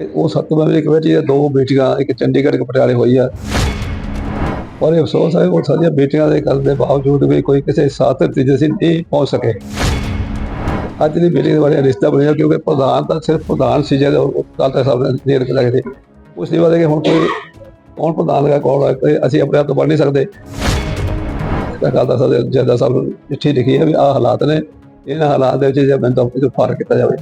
ਉਹ ਸੱਤ memory committee ਦੇ ਦੋ ਬੇਟੀਆਂ, ਇੱਕ ਚੰਡੀਗੜ੍ਹ, ਇੱਕ ਪਟਿਆਲੇ ਹੋਈ ਆ। ਔਰ ਇਹ ਅਫਸੋਸ ਹੈ, ਉਹ ਸਾਡੀਆਂ ਬੇਟੀਆਂ ਦੇ ਕਰਨ ਦੇ ਬਾਵਜੂਦ ਵੀ ਕੋਈ ਕਿਸੇ ਸਾਥ ਨਤੀਜੇ ਸੀ ਨਹੀਂ ਪਹੁੰਚ ਸਕੇ। ਅੱਜ ਦੀ ਬੇਟੀ ਦੇ ਬਾਰੇ ਰਿਸ਼ਤਾ ਬਣਿਆ, ਕਿਉਂਕਿ ਪ੍ਰਧਾਨ ਤਾਂ ਸਿਰਫ ਪ੍ਰਧਾਨ ਸੀ ਜਿਹੜਾ ਕੱਲ ਸਾਹਿਬ ਨੇ ਦੇਰ ਕੇ ਲੱਗਦੇ ਉਸ ਦੀ ਬਾਰੇ ਕਿ ਹੁਣ ਕੋਈ ਕੌਣ ਪ੍ਰਧਾਨ ਹੈ ਕੌਣ ਹੈ ਅਸੀਂ ਆਪਣੇ ਆਪ ਤੋਂ ਬਣ ਨਹੀਂ ਸਕਦੇ। ਤਾਂ ਸਾਹਿਬ ਜੱਦਾ ਸਾਹਿਬ ਨੂੰ ਚਿੱਠੀ ਲਿਖੀ ਹੈ ਵੀ ਆਹ ਹਾਲਾਤ ਨੇ, ਇਹਨਾਂ ਹਾਲਾਤ ਦੇ ਵਿੱਚ ਜੇ ਮੈਨੂੰ ਫ਼ਰਕ ਕੀਤਾ ਜਾਵੇ।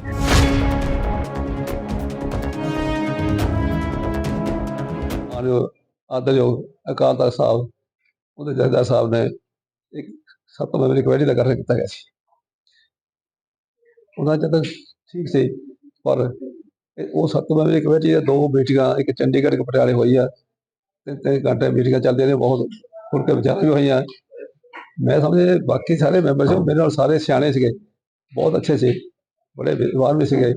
ਆਜੋ ਆਦਰਯੋਗ ਅਕਾਲ ਤਖਤ ਸਾਹਿਬ ਉਹਦੇ ਜੱਦਾ ਸਾਹਿਬ ਨੇ ਇੱਕ ਸੱਤ ਮੈਂਬਰੀ ਕਮੇਟੀ ਦਾ ਗਠਨ ਕੀਤਾ ਗਿਆ ਸੀ। ਉਹਨਾਂ ਚ ਠੀਕ ਸੀ, ਪਰ ਉਹ ਸੱਤ ਮੈਂਬਰੀ ਕਮੇਟੀ ਦੇ ਦੋ ਮੀਟਿੰਗਾਂ, ਇੱਕ ਚੰਡੀਗੜ੍ਹ, ਇੱਕ ਪਟਿਆਲੇ ਹੋਈ ਆ, ਤੇ ਤੇ ਘੰਟੇ ਮੀਟਿੰਗਾਂ ਚੱਲਦੀਆਂ ਨੇ, ਬਹੁਤ ਖੁੱਲ ਕੇ ਵਿਚਾਰ ਵੀ ਹੋਈਆਂ। ਮੈਂ ਸਮਝੇ ਬਾਕੀ ਸਾਰੇ ਮੈਂਬਰ ਸੀ ਉਹ ਮੇਰੇ ਨਾਲ ਸਾਰੇ ਸਿਆਣੇ ਸੀਗੇ, ਬਹੁਤ ਅੱਛੇ ਸੀ, ਬੜੇ ਵਿਦਵਾਨ ਵੀ ਸੀਗੇ।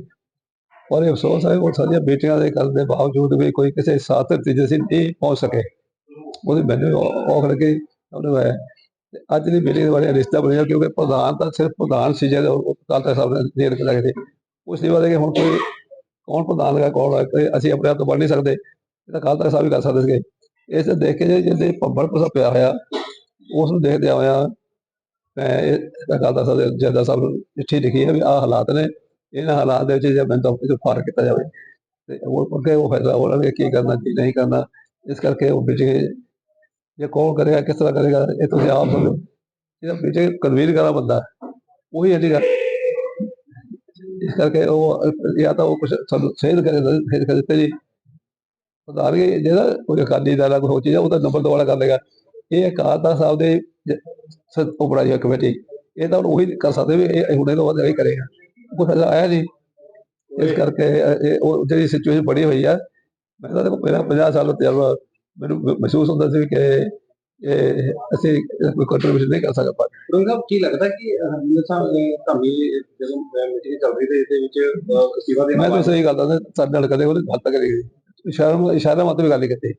ਔਰ ਇਹ ਅਫਸੋਸ ਹੈ, ਉਹ ਸਾਡੀਆਂ ਬੇਟੀਆਂ ਦੇ ਕਰਨ ਦੇ ਬਾਵਜੂਦ ਵੀ ਕੋਈ ਕਿਸੇ ਸਾਥ ਨਤੀਜੇ ਸੀ ਨਹੀਂ ਪਹੁੰਚ ਸਕੇ। ਉਹਦੀ ਮੈਨੂੰ ਔਖ ਲੱਗੀ, ਉਹਨੂੰ ਹੈ ਅੱਜ ਦੀ ਬੇਟੀ ਦੇ ਬਾਰੇ ਰਿਸ਼ਤਾ ਬਣਿਆ, ਕਿਉਂਕਿ ਪ੍ਰਧਾਨ ਤਾਂ ਸਿਰਫ ਪ੍ਰਧਾਨ ਸੀ ਜਿਹੜਾ ਕੱਲ ਤੱਕ ਸਾਹਿਬ ਨੇ ਦੇਰ ਕੇ ਲੱਗਦੇ ਉਸ ਦੀ ਬਾਰੇ ਕਿ ਹੁਣ ਕੋਈ ਕੌਣ ਪ੍ਰਧਾਨ ਦਾ ਕੌਣ ਹੈ ਅਸੀਂ ਆਪਣੇ ਆਪ ਤੋਂ ਬਣ ਨਹੀਂ ਸਕਦੇ। ਇਹ ਤਾਂ ਕੱਲ ਸਾਹਿਬ ਹੀ ਕਰ ਸਕਦੇ ਸੀਗੇ। ਇਸ ਦੇ ਦੇਖ ਕੇ ਜਿਹਦੇ ਭੰਬਲ ਪਸਾ ਪਿਆ ਹੋਇਆ ਉਸ ਨੂੰ ਦੇਖਦੇ ਹੋਇਆ ਮੈਂ ਇਹ ਅਕਾਲ ਤਖਤ ਸਾਹਿਬ ਦੇ ਜੱਦਾ ਸਾਹਿਬ ਨੂੰ ਚਿੱਠੀ ਲਿਖੀ ਹੈ ਵੀ ਆਹ ਹਾਲਾਤ ਨੇ। ਇਹਨਾਂ ਹਾਲਾਤ ਦੇ ਵਿੱਚ ਜੇ ਮੈਨੂੰ ਤਾਂ ਕੋਈ ਕੀਤਾ ਜਾਵੇ, ਤੇ ਉਹ ਅੱਗੇ ਉਹ ਫੈਸਲਾ ਉਹਨਾਂ ਨੇ ਕੀ ਕਰਨਾ, ਕੀ ਨਹੀਂ ਕਰਨਾ, ਇਸ ਕਰਕੇ ਉਹ ਬਿਜੇ ਜੇ ਕੌਣ ਕਰੇਗਾ, ਕਿਸ ਤਰ੍ਹਾਂ ਕਰੇਗਾ, ਇਹ ਤੁਸੀਂ ਆਪ ਸਮਝੋ ਜਿਹੜਾ ਬਿਜੇ ਕਨਵੀਨ ਕਰਾ ਬੰਦਾ, ਉਹੀ ਇਹਦੀ ਇਸ ਕਰਕੇ ਉਹ ਜਾਂ ਤਾਂ ਉਹ ਕੁਝ ਸਾਨੂੰ ਸੇਧ ਕਰੇ ਸੇਧ ਕਰ ਦਿੱਤੇ ਜੀ। ਉਦਾਰ ਕੇ ਜਿਹੜਾ ਕੋਈ ਅਕਾਲੀ ਦਾ ਕੋਈ ਹੋ ਚੀਜ਼ ਉਹਦਾ ਨੰਬਰ ਦੁਆਰਾ ਕਰ ਲੇਗਾ ਇਹ ਅਕਾਲ ਸਾਹਿਬ ਦੇ ਸਤ ਕਮੇਟੀ, ਇਹ ਤਾਂ ਉਹੀ ਕਰ ਸਕਦੇ ਵੀ ਇਹ ਹੁਣੇ ਤੋਂ ਬਾਅਦ ਇਹ ਕਰੇਗਾ। ਕੋਈ ਫੈਸਲਾ ਆਇਆ ਨਹੀਂ ਇਸ ਕਰਕੇ ਇਹ- ਉਹ ਜਿਹੜੀ ਸਿਚੁਏਸ਼ਨ ਬਣੀ ਹੋਈ ਆ ਮੈਂ ਤਾਂ ਦੇਖੋ ਪਹਿਲਾਂ 50 ਸਾਲ ਦਾ ਤਜਰਬਾ ਮੈਨੂੰ ਮਹਿਸੂਸ ਹੁੰਦਾ ਸੀ ਕਿ ਇਹ ਅਸੀਂ ਕੋਈ ਕੰਟਰੀਬਿਊਸ਼ਨ ਨਹੀਂ ਕਰ ਸਕਦੇ ਪਰ ਰੋਹਿਤ ਕੀ ਲੱਗਦਾ ਕਿ ਹਰਮਿੰਦਰ ਸਾਹਿਬ ਧਾਮੀ ਜਦੋਂ ਮੀਟਿੰਗ ਚੱਲ ਰਹੀ ਤੇ ਇਹਦੇ ਵਿੱਚ ਅਸਤੀਫਾ ਦੇਣਾ ਮੈਂ ਤਾਂ ਸਹੀ ਗੱਲ ਦੱਸਦਾ ਸਾਡੇ ਨਾਲ ਕਦੇ ਉਹਨੇ ਗੱਲ ਤਾਂ ਕਰੀ ਨਹੀਂ। ਇਸ਼ਾਰਾ ਇਸ਼ਾਰਾ ਮਤ ਵੀ ਗੱਲ ਨਹੀਂ ਕੀਤੀ।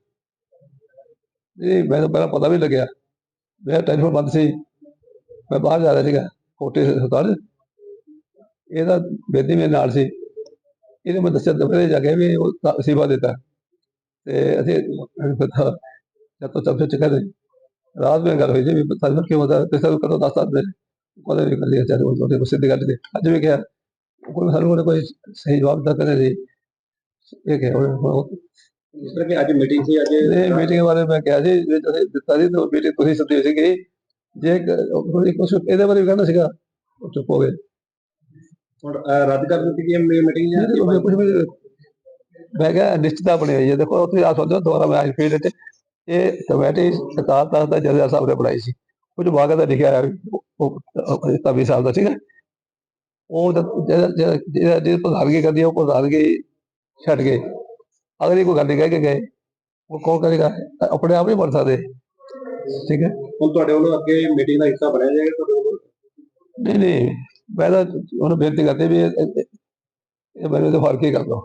ਮੈਨੂੰ ਪਹਿਲਾਂ ਪਤਾ ਵੀ ਲੱਗਿਆ। ਮੇਰਾ ਟੈਲੀਫੋਨ ਬੰਦ ਸੀ। ਮੈਂ ਬਾਹਰ ਜਾ ਰਿਹਾ ਸੀਗਾ ਕੋਟੇ ਹਸਪਤਾਲ। ਇਹਦਾ ਬੇਦੀ ਮੇਰੇ ਨਾਲ ਸੀ। ਇਹਨੇ ਮੈਂ ਦੱਸਿਆ ਦਫਤਰ ਜਾ ਕੇ ਵੀ ਉਹ ਸੇਵਾ ਦਿੱਤਾ। ਤੇ ਅਸੀਂ ਪਤਾ ਜਦ ਤੋਂ ਸਭ ਚੱਕਰ ਦੇ ਰਾਤ में ਗੱਲ ਹੋਈ ਸੀ ਵੀ ਸਾਨੂੰ ਕਿਉਂ ਹੁੰਦਾ ਤੇ ਸਾਨੂੰ ਕਦੋਂ ਦੱਸ ਸਕਦੇ। ਕੋਲੇ ਵੀ ਕਰ ਲਿਆ ਉਹ ਉਹਦੇ ਸਿੱਧੀ ਗੱਲ ਤੇ ਅੱਜ ਵੀ ਕਿਹਾ ਕੋਈ ਸਾਨੂੰ ਉਹਨੇ ਕੋਈ ਸਹੀ ਜਵਾਬ ਦਿੱਤਾ ਕਰੇ ਨਹੀਂ ਇਹ ਕਿ ਉਹ ਜਿਸ ਤਰ੍ਹਾਂ ਕਿ ਅੱਜ ਮੀਟਿੰਗ ਸੀ ਅੱਜ ਇਹ ਮੀਟਿੰਗ ਬਾਰੇ ਮੈਂ ਕਿਹਾ ਸੀ ਜੇ ਤੁਸੀਂ ਦਿੱਤਾ ਸੀ ਤਾਂ ਮੀਟਿੰਗ ਤੁਸੀਂ ਸੱਦੀ ਸੀਗੀ। ਜੇ ਕੋਈ ਕੁਝ ਇਹਦੇ ਬਾਰੇ ਵੀ ਕਹਿੰਦਾ ਸੀਗਾ ਉਹ ਚੁੱਪ ਹੋ ਗਏ। ਹੁਣ ਰੱਦ ਕਰ ਦਿੱਤੀ ਗਈ ਮੀਟਿੰਗ ਜਾਂ ਕੁਝ ਵੀ ਮੈਂ ਕਿਹਾ ਨਿਸ਼ਚਿਤਾ ਬਣੀ ਹੋਈ ਹੈ ਦੇਖੋ ਤੁਸੀਂ ਆ ਹੋ ਦੁਬਾਰਾ ਮੈਂ ਫੀਲਡ ਤੇ ਇਹ ਕਮੇਟੀ ਸਰਕਾਰ ਤੱਕ ਦਾ ਜਜ਼ਾ ਸਾਹਿਬ ਨੇ ਬਣਾਈ ਸੀ। ਕੁਝ ਬਾਗ ਦਾ ਲਿਖਿਆ ਵੀ ਉਹ ਤਵੀ ਸਾਹਿਬ ਦਾ ਠੀਕ ਹੈ। ਉਹ ਜਿਹੜਾ ਜਿਹੜਾ ਪ੍ਰਧਾਨਗੀ ਕਰਦੀ ਹੈ ਉਹ ਪ੍ਰਧਾਨਗੀ ਛੱਡ ਕੇ ਅਗਲੀ ਕੋਈ ਗੱਲ ਨਹੀਂ ਕਹਿ ਕੇ ਗਏ। ਉਹ ਕੌਣ ਕਰੇਗਾ? ਆਪਣੇ ਆਪ ਨਹੀਂ ਬਣ ਸਕਦੇ। ਠੀਕ ਹੈ। ਹੁਣ ਤੁਹਾਡੇ ਵੱਲੋਂ ਅੱਗੇ ਮੀਟਿੰਗ ਦਾ ਹਿੱਸਾ ਬਣਿਆ ਜਾਏਗਾ ਤੁਹਾਡੇ ਵੱਲੋਂ? ਨਹੀਂ ਨਹੀਂ। ਮੈਂ ਤਾਂ ਉਹਨੂੰ ਬੇਨਤੀ ਕਰਦੇ ਵੀ ਇਹ ਇਹ ਮੈਨੂੰ ਤਾਂ ਫ਼ਰਕ ਹੀ ਕਰ ਦੋ